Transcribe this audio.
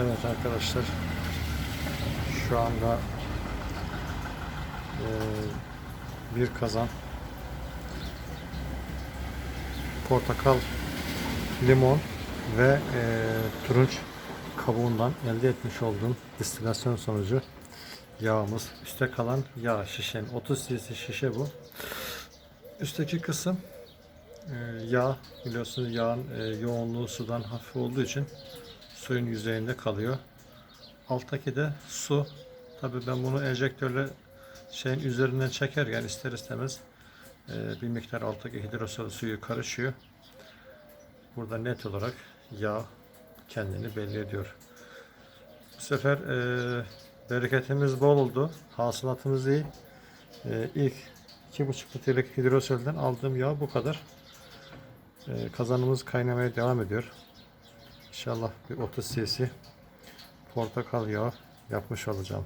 Evet arkadaşlar şu anda eee, bir kazan portakal, limon ve eee, turunç kabuğundan elde etmiş olduğum distilasyon sonucu yağımız. Üste kalan yağ şişenin 30 cc şişe bu. Üstteki kısım eee, yağ biliyorsunuz yağın eee, yoğunluğu sudan hafif olduğu için suyun yüzeyinde kalıyor. Alttaki de su. Tabii ben bunu enjektörle şeyin üzerinden çekerken ister istemez e, bir miktar alttaki hidrosol suyu karışıyor. Burada net olarak yağ kendini belli ediyor. Bu sefer e, bereketimiz bol oldu. Hasılatımız iyi. E, ilk 2,5 litrelik hidrosolden aldığım yağ bu kadar. E, kazanımız kaynamaya devam ediyor. İnşallah bir 30 cc portakal yağı yapmış olacağım.